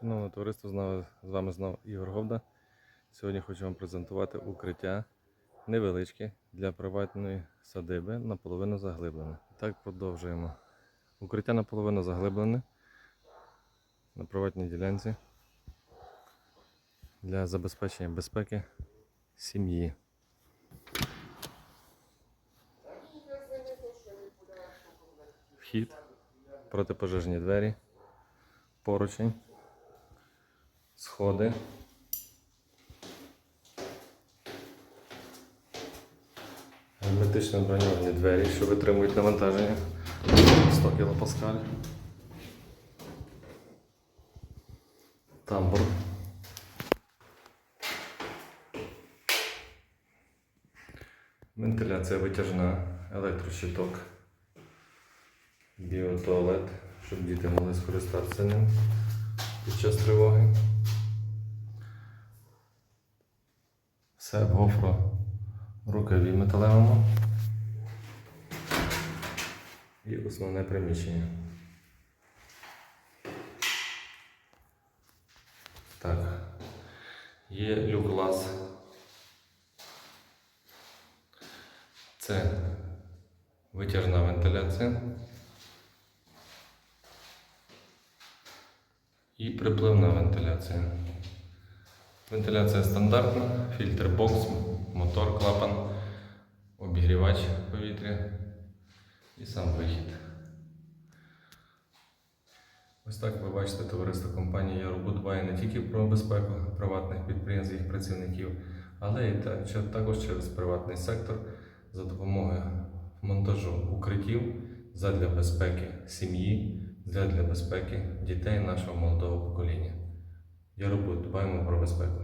Шановне товариство, знову- з вами знову Ігор Говда. Сьогодні хочу вам презентувати укриття невеличке для приватної садиби, наполовину заглиблене. Так продовжуємо. Укриття наполовину заглиблене на приватній ділянці для забезпечення безпеки сім'ї. Вхід, протипожежні двері, поручень сходи. Герметично броньовані двері, що витримують навантаження 100 кПа. Тамбур. Вентиляція витяжна, електрощиток, біотуалет, щоб діти могли скористатися ним під час тривоги. Все в гофро рукаві металевому. І основне приміщення. Так. Є люк-лаз. Це витяжна вентиляція. І припливна вентиляція. Вентиляція стандартна, фільтр бокс, мотор, клапан, обігрівач повітря і сам вихід. Ось так ви бачите, товариство компанії Яробу дбає не тільки про безпеку приватних підприємств їх працівників, але і також через приватний сектор за допомогою монтажу укриттів задля безпеки сім'ї, задля безпеки дітей нашого молодого покоління. Яробу дбаємо про безпеку.